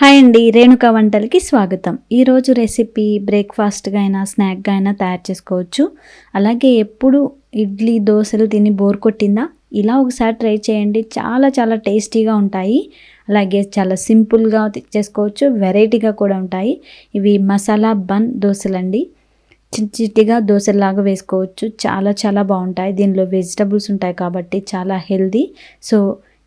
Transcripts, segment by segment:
Hi అండి రేణుక వంటలకి స్వాగతం. ఈరోజు రెసిపీ బ్రేక్ఫాస్ట్గా అయినా స్నాక్గా అయినా తయారు చేసుకోవచ్చు. అలాగే ఎప్పుడు ఇడ్లీ దోశలు తిని బోర్ కొట్టిందా? ఇలా ఒకసారి ట్రై చేయండి. చాలా చాలా టేస్టీగా ఉంటాయి. అలాగే చాలా సింపుల్గా చేసుకోవచ్చు వెరైటీగా కూడా ఉంటాయి. ఇవి మసాలా బన్ దోశలండి. చిన్న చిట్టిగా దోశలాగా వేసుకోవచ్చు. చాలా చాలా బాగుంటాయి. దీనిలో వెజిటబుల్స్ ఉంటాయి కాబట్టి చాలా హెల్దీ సో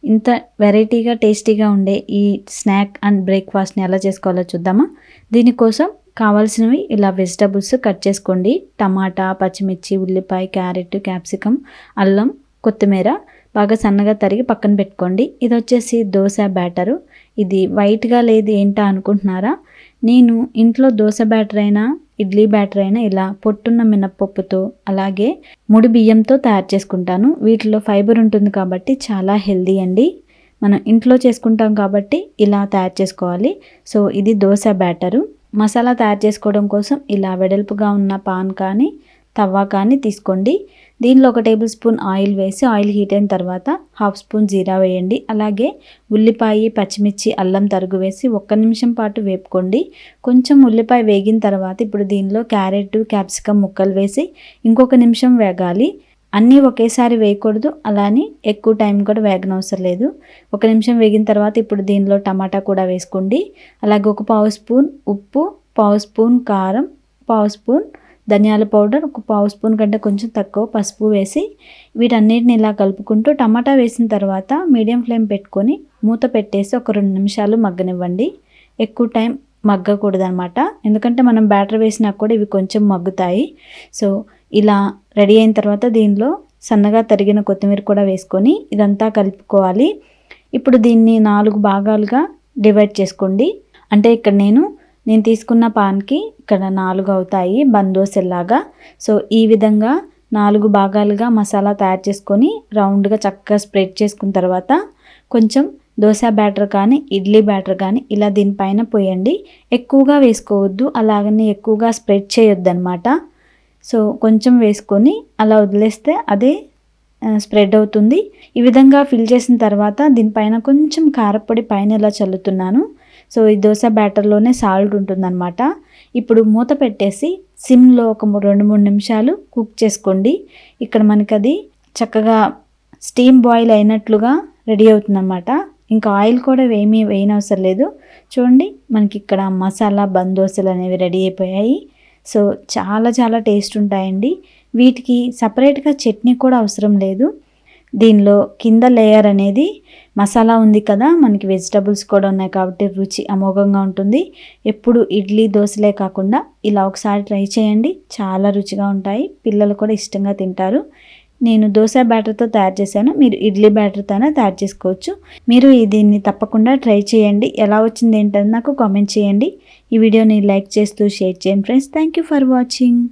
ఇంత వెరైటీగా టేస్టీగా ఉండే ఈ స్నాక్ అండ్ బ్రేక్ఫాస్ట్ని ఎలా చేసుకోవాలో చూద్దామా? దీనికోసం కావాల్సినవి ఇలా వెజిటబుల్స్ కట్ చేసుకోండి. టమాటా పచ్చిమిర్చి ఉల్లిపాయ క్యారెట్ క్యాప్సికమ్ అల్లం కొత్తిమీర బాగా సన్నగా తరిగి పక్కన పెట్టుకోండి. ఇది వచ్చేసి దోశ బ్యాటరు. ఇది వైట్గా లేదు ఏంటా అనుకుంటున్నారా? నేను ఇంట్లో దోశ బ్యాటర్ అయినా ఇడ్లీ బ్యాటర్ అయినా ఇలా పొట్టున్న మినప్పప్పుతో అలాగే ముడి బియ్యంతో తయారు చేసుకుంటాను. వీటిలో ఫైబర్ ఉంటుంది కాబట్టి చాలా హెల్దీ అండి. మనం ఇంట్లో చేసుకుంటాం కాబట్టి ఇలా తయారు చేసుకోవాలి. సో ఇది దోశ బ్యాటరు. మసాలా తయారు చేసుకోవడం కోసం ఇలా వెడల్పుగా ఉన్న పాన్ కానీ తవ్వ కానీ తీసుకోండి. దీనిలో ఒక టేబుల్ స్పూన్ ఆయిల్ వేసి ఆయిల్ హీట్ అయిన తర్వాత హాఫ్ స్పూన్ జీరా వేయండి. అలాగే ఉల్లిపాయ పచ్చిమిర్చి అల్లం తరుగు వేసి ఒక్క నిమిషం పాటు వేపుకోండి. కొంచెం ఉల్లిపాయ వేగిన తర్వాత ఇప్పుడు దీనిలో క్యారెట్ క్యాప్సికమ్ ముక్కలు వేసి ఇంకొక నిమిషం వేగాలి. అన్నీ ఒకేసారి వేయకూడదు. అలానే ఎక్కువ టైం కూడా వేగనవసరం లేదు. ఒక నిమిషం వేగిన తర్వాత ఇప్పుడు దీనిలో టమాటా కూడా వేసుకోండి. అలాగే ఒక పావు స్పూన్ ఉప్పు పావు స్పూన్ కారం పావు స్పూన్ ధనియాల పౌడర్ ఒక పావు స్పూన్ కంటే కొంచెం తక్కువ పసుపు వేసి వీటన్నిటిని ఇలా కలుపుకుంటూ టమాటా వేసిన తర్వాత మీడియం ఫ్లేమ్ పెట్టుకొని మూత పెట్టేసి ఒక రెండు నిమిషాలు మగ్గనివ్వండి. ఎక్కువ టైం మగ్గకూడదనమాట ఎందుకంటే మనం బ్యాటర్ వేసినా కూడా ఇవి కొంచెం మగ్గుతాయి. సో ఇలా రెడీ అయిన తర్వాత దీనిలో సన్నగా తరిగిన కొత్తిమీర కూడా వేసుకొని ఇదంతా కలుపుకోవాలి. ఇప్పుడు దీన్ని నాలుగు భాగాలుగా డివైడ్ చేసుకోండి. అంటే ఇక్కడ నేను నేను తీసుకున్న పాన్కి ఇక్కడ నాలుగు అవుతాయి బందోసెల్లాగా. సో ఈ విధంగా నాలుగు భాగాలుగా మసాలా తయారు చేసుకొని రౌండ్గా చక్కగా స్ప్రెడ్ చేసుకున్న తర్వాత కొంచెం దోశ బ్యాటర్ కానీ ఇడ్లీ బ్యాటర్ కానీ ఇలా దీనిపైన పోయండి. ఎక్కువగా వేసుకోవద్దు అలాగని ఎక్కువగా స్ప్రెడ్ చేయొద్దు అనమాట సో కొంచెం వేసుకొని అలా వదిలేస్తే అదే స్ప్రెడ్ అవుతుంది. ఈ విధంగా ఫిల్ చేసిన తర్వాత దీనిపైన కొంచెం కారపొడి పైన ఇలా చల్లుతున్నాను. సో ఈ దోశ బ్యాటర్లోనే సాల్ట్ ఉంటుందన్నమాట. ఇప్పుడు మూత పెట్టేసి సిమ్లో ఒక రెండు మూడు నిమిషాలు కుక్ చేసుకోండి. ఇక్కడ మనకి అది చక్కగా స్టీమ్ బాయిల్ అయినట్లుగా రెడీ అవుతుందన్నమాట. ఇంకా ఆయిల్ కూడా ఏమీ వేయనవసరం లేదు. చూడండి మనకి ఇక్కడ మసాలా బందోసలు అనేవి రెడీ అయిపోయాయి. సో చాలా చాలా టేస్ట్ ఉంటాయండి. వీటికి సపరేట్గా చట్నీ కూడా అవసరం లేదు. దీనిలో కింద లేయర్ అనేది మసాలా ఉంది కదా మనకి వెజిటబుల్స్ కూడా ఉన్నాయి కాబట్టి రుచి అమోఘంగా ఉంటుంది. ఎప్పుడు ఇడ్లీ దోశలే కాకుండా ఇలా ఒకసారి ట్రై చేయండి. చాలా రుచిగా ఉంటాయి. పిల్లలు కూడా ఇష్టంగా తింటారు. నేను దోశ బ్యాటర్తో తయారు చేశాను. మీరు ఇడ్లీ బ్యాటర్తోనే తయారు చేసుకోవచ్చు. మీరు దీన్ని తప్పకుండా ట్రై చేయండి. ఎలా వచ్చింది ఏంటని నాకు కామెంట్ చేయండి. ఈ వీడియోని లైక్ చేస్తూ షేర్ చేయండి friends thank you for watching